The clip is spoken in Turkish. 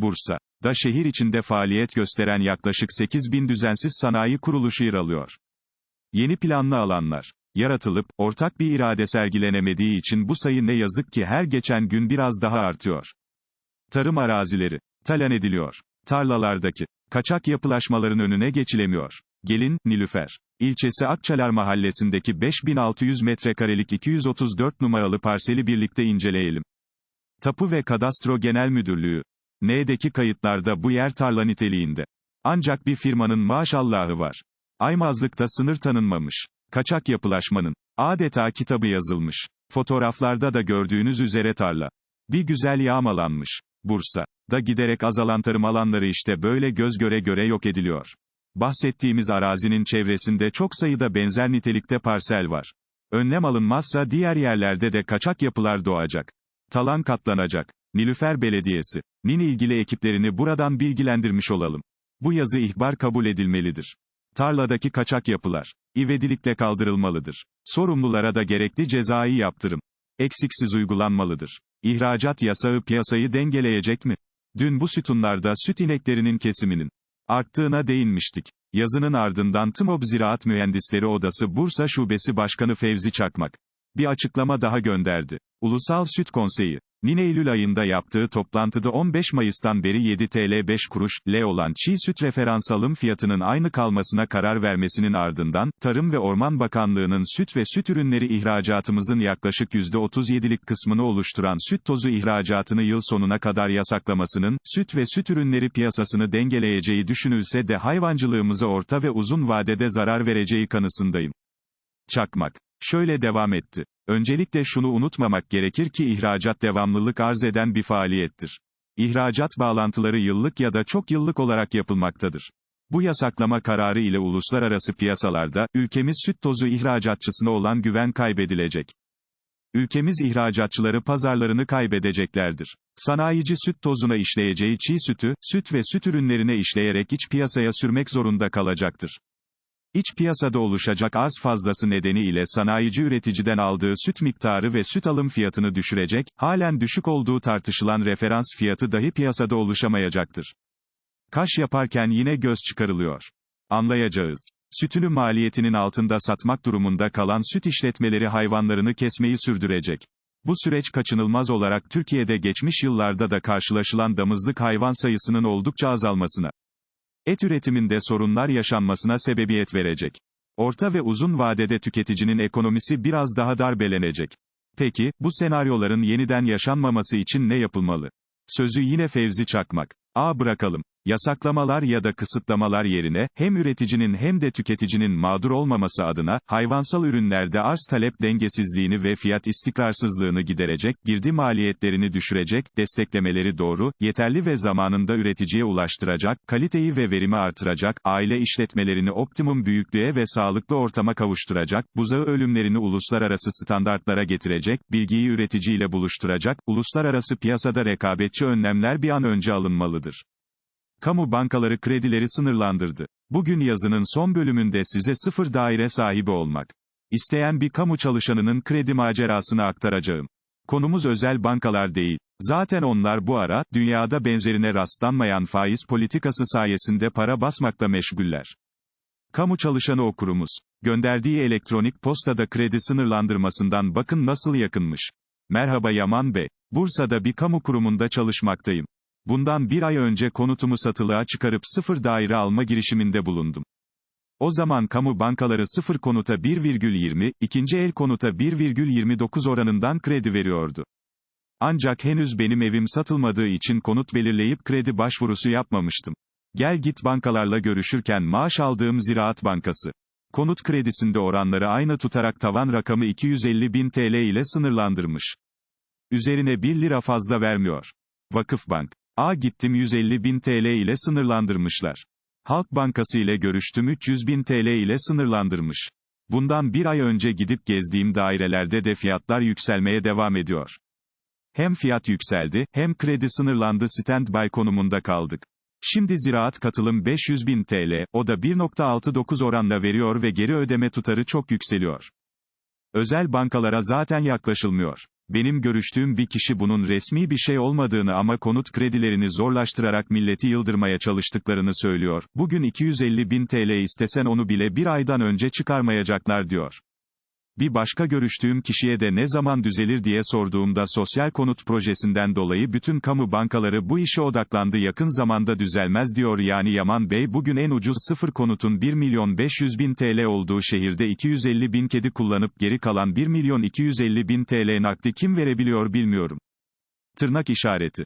Bursa, da şehir içinde faaliyet gösteren yaklaşık 8 bin düzensiz sanayi kuruluşu yer alıyor. Yeni planlı alanlar yaratılıp, ortak bir irade sergilenemediği için bu sayı ne yazık ki her geçen gün biraz daha artıyor. Tarım arazileri, talan ediliyor. Tarlalardaki, kaçak yapılaşmaların önüne geçilemiyor. Gelin, Nilüfer. İlçesi Akçalar mahallesindeki 5600 metrekarelik 234 numaralı parseli birlikte inceleyelim. Tapu ve Kadastro Genel Müdürlüğü. N'deki kayıtlarda bu yer tarla niteliğinde. Ancak bir firmanın maşallahı var. Aymazlıkta sınır tanınmamış. Kaçak yapılaşmanın. Adeta kitabı yazılmış. Fotoğraflarda da gördüğünüz üzere tarla. Bir güzel yağmalanmış. Bursa. Da giderek azalan tarım alanları işte böyle göz göre göre yok ediliyor. Bahsettiğimiz arazinin çevresinde çok sayıda benzer nitelikte parsel var. Önlem alınmazsa diğer yerlerde de kaçak yapılar doğacak. Talan katlanacak. Nilüfer Belediyesi. NİN ilgili ekiplerini buradan bilgilendirmiş olalım. Bu yazı ihbar kabul edilmelidir. Tarladaki kaçak yapılar. ivedilikle kaldırılmalıdır. Sorumlulara da gerekli cezai yaptırım. Eksiksiz uygulanmalıdır. İhracat yasağı piyasayı dengeleyecek mi? Dün bu sütunlarda süt ineklerinin kesiminin arttığına değinmiştik. Yazının ardından TMOB Ziraat Mühendisleri Odası Bursa Şubesi Başkanı Fevzi Çakmak bir açıklama daha gönderdi. Ulusal Süt Konseyi Nine Eylül ayında yaptığı toplantıda 15 Mayıs'tan beri 7 TL 5 kuruş, L olan çiğ süt referans alım fiyatının aynı kalmasına karar vermesinin ardından, Tarım ve Orman Bakanlığı'nın süt ve süt ürünleri ihracatımızın yaklaşık %37'lik kısmını oluşturan süt tozu ihracatını yıl sonuna kadar yasaklamasının, süt ve süt ürünleri piyasasını dengeleyeceği düşünülse de hayvancılığımıza orta ve uzun vadede zarar vereceği kanısındayım. Çakmak. Şöyle devam etti. Öncelikle şunu unutmamak gerekir ki ihracat devamlılık arz eden bir faaliyettir. İhracat bağlantıları yıllık ya da çok yıllık olarak yapılmaktadır. Bu yasaklama kararı ile uluslararası piyasalarda, ülkemiz süt tozu ihracatçısına olan güven kaybedilecek. Ülkemiz ihracatçıları pazarlarını kaybedeceklerdir. Sanayici süt tozuna işleyeceği çiğ sütü, süt ve süt ürünlerine işleyerek iç piyasaya sürmek zorunda kalacaktır. İç piyasada oluşacak arz fazlası nedeniyle sanayici üreticiden aldığı süt miktarı ve süt alım fiyatını düşürecek, halen düşük olduğu tartışılan referans fiyatı dahi piyasada oluşamayacaktır. Kaş yaparken yine göz çıkarılıyor. Anlayacağız. Sütünü maliyetinin altında satmak durumunda kalan süt işletmeleri hayvanlarını kesmeyi sürdürecek. Bu süreç kaçınılmaz olarak Türkiye'de geçmiş yıllarda da karşılaşılan damızlık hayvan sayısının oldukça azalmasına, et üretiminde sorunlar yaşanmasına sebebiyet verecek. Orta ve uzun vadede tüketicinin ekonomisi biraz daha darbelenecek. Peki, bu senaryoların yeniden yaşanmaması için ne yapılmalı? Sözü yine Fevzi Çakmak. A bırakalım. Yasaklamalar ya da kısıtlamalar yerine, hem üreticinin hem de tüketicinin mağdur olmaması adına, hayvansal ürünlerde arz talep dengesizliğini ve fiyat istikrarsızlığını giderecek, girdi maliyetlerini düşürecek, desteklemeleri doğru, yeterli ve zamanında üreticiye ulaştıracak, kaliteyi ve verimi artıracak, aile işletmelerini optimum büyüklüğe ve sağlıklı ortama kavuşturacak, buzağı ölümlerini uluslararası standartlara getirecek, bilgiyi üreticiyle buluşturacak, uluslararası piyasada rekabetçi önlemler bir an önce alınmalıdır. Kamu bankaları kredileri sınırlandırdı. Bugün yazının son bölümünde size sıfır daire sahibi olmak. İsteyen bir kamu çalışanının kredi macerasını aktaracağım. Konumuz özel bankalar değil. Zaten onlar bu ara, dünyada benzerine rastlanmayan faiz politikası sayesinde para basmakla meşguller. Kamu çalışanı okurumuz. Gönderdiği elektronik postada kredi sınırlandırmasından bakın nasıl yakınmış. Merhaba Yaman Bey. Bursa'da bir kamu kurumunda çalışmaktayım. Bundan bir ay önce konutumu satılığa çıkarıp sıfır daire alma girişiminde bulundum. O zaman kamu bankaları sıfır konuta 1,20, ikinci el konuta 1,29 oranından kredi veriyordu. Ancak henüz benim evim satılmadığı için konut belirleyip kredi başvurusu yapmamıştım. Gel git bankalarla görüşürken maaş aldığım Ziraat Bankası. Konut kredisinde oranları aynı tutarak tavan rakamı 250 bin TL ile sınırlandırmış. Üzerine 1 lira fazla vermiyor. Vakıfbank. A gittim 150 bin TL ile sınırlandırmışlar. Halk Bankası ile görüştüm 300 bin TL ile sınırlandırmış. Bundan bir ay önce gidip gezdiğim dairelerde de fiyatlar yükselmeye devam ediyor. Hem fiyat yükseldi, hem kredi sınırlandı standby konumunda kaldık. Şimdi ziraat katılım 500 bin TL, o da 1.69 oranla veriyor ve geri ödeme tutarı çok yükseliyor. Özel bankalara zaten yaklaşılmıyor. Benim görüştüğüm bir kişi bunun resmi bir şey olmadığını ama konut kredilerini zorlaştırarak milleti yıldırmaya çalıştıklarını söylüyor. Bugün 250 bin TL istesen onu bile bir aydan önce çıkarmayacaklar diyor. Bir başka görüştüğüm kişiye de ne zaman düzelir diye sorduğumda sosyal konut projesinden dolayı bütün kamu bankaları bu işe odaklandı yakın zamanda düzelmez diyor yani Yaman Bey bugün en ucuz sıfır konutun 1 milyon 500 bin TL olduğu şehirde 250 bin kedi kullanıp geri kalan 1 milyon 250 bin TL nakdi kim verebiliyor bilmiyorum. Tırnak işareti.